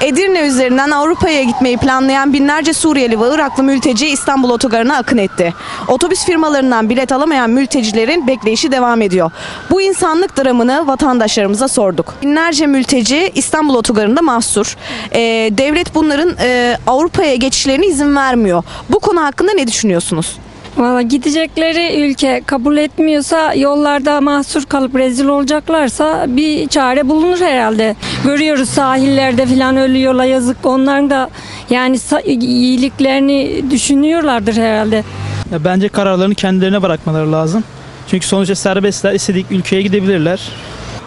Edirne üzerinden Avrupa'ya gitmeyi planlayan binlerce Suriyeli ve Iraklı mülteci İstanbul otogarına akın etti. Otobüs firmalarından bilet alamayan mültecilerin bekleyişi devam ediyor. Bu insanlık dramını vatandaşlarımıza sorduk. Binlerce mülteci İstanbul otogarında mahsur. Ee, devlet bunların e, Avrupa'ya geçişlerine izin vermiyor. Bu konu hakkında ne düşünüyorsunuz? Valla gidecekleri ülke kabul etmiyorsa yollarda mahsur kalıp rezil olacaklarsa bir çare bulunur herhalde. Görüyoruz sahillerde falan ölüyorlar yazık onların da yani iyiliklerini düşünüyorlardır herhalde. Ya bence kararlarını kendilerine bırakmaları lazım. Çünkü sonuçta serbestler istedik ülkeye gidebilirler.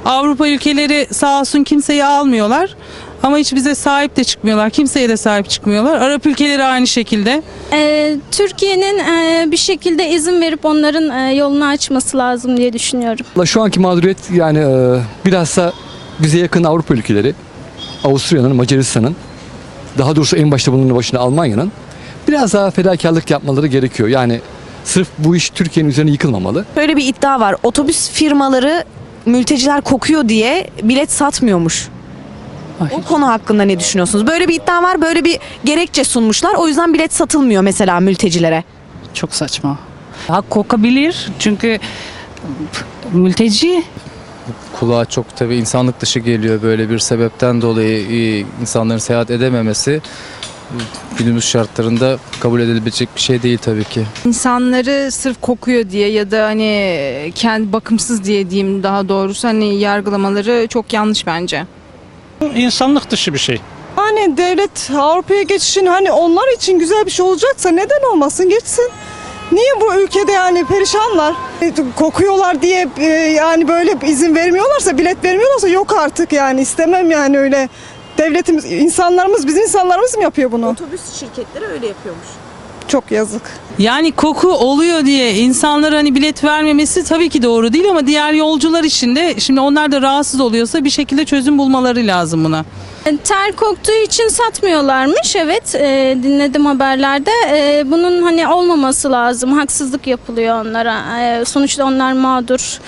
Avrupa ülkeleri sağ olsun kimseyi almıyorlar. Ama hiç bize sahip de çıkmıyorlar. Kimseye de sahip çıkmıyorlar. Arap ülkeleri aynı şekilde. Ee, Türkiye'nin e, bir şekilde izin verip onların e, yolunu açması lazım diye düşünüyorum. Şu anki mağduriyet yani e, bilhassa bize yakın Avrupa ülkeleri, Avusturya'nın, Macaristan'ın, daha doğrusu en başta bunun başına Almanya'nın biraz daha fedakarlık yapmaları gerekiyor. Yani sırf bu iş Türkiye'nin üzerine yıkılmamalı. Böyle bir iddia var. Otobüs firmaları mülteciler kokuyor diye bilet satmıyormuş. O konu hakkında ne düşünüyorsunuz? Böyle bir iddia var, böyle bir gerekçe sunmuşlar. O yüzden bilet satılmıyor mesela mültecilere. Çok saçma. Ha kokabilir çünkü mülteci kulağa çok tabii insanlık dışı geliyor böyle bir sebepten dolayı e, insanların seyahat edememesi günümüz şartlarında kabul edilebilecek bir şey değil tabii ki. İnsanları sırf kokuyor diye ya da hani kendi bakımsız diye diyeyim daha doğrusu hani yargılamaları çok yanlış bence. İnsanlık dışı bir şey. Hani devlet Avrupa'ya geçişin hani onlar için güzel bir şey olacaksa neden olmasın geçsin. Niye bu ülkede yani perişanlar? E, Kokuyorlar diye e, yani böyle izin vermiyorlarsa, bilet vermiyorlarsa yok artık yani istemem yani öyle. Devletimiz, insanlarımız, bizim insanlarımız mı yapıyor bunu? Otobüs şirketleri öyle yapıyormuş. Çok yazık. Yani koku oluyor diye insanlara hani bilet vermemesi tabii ki doğru değil ama diğer yolcular için de şimdi onlar da rahatsız oluyorsa bir şekilde çözüm bulmaları lazım buna. Ter koktuğu için satmıyorlarmış. Evet e, dinledim haberlerde. E, bunun hani olmaması lazım. Haksızlık yapılıyor onlara. E, sonuçta onlar mağdur.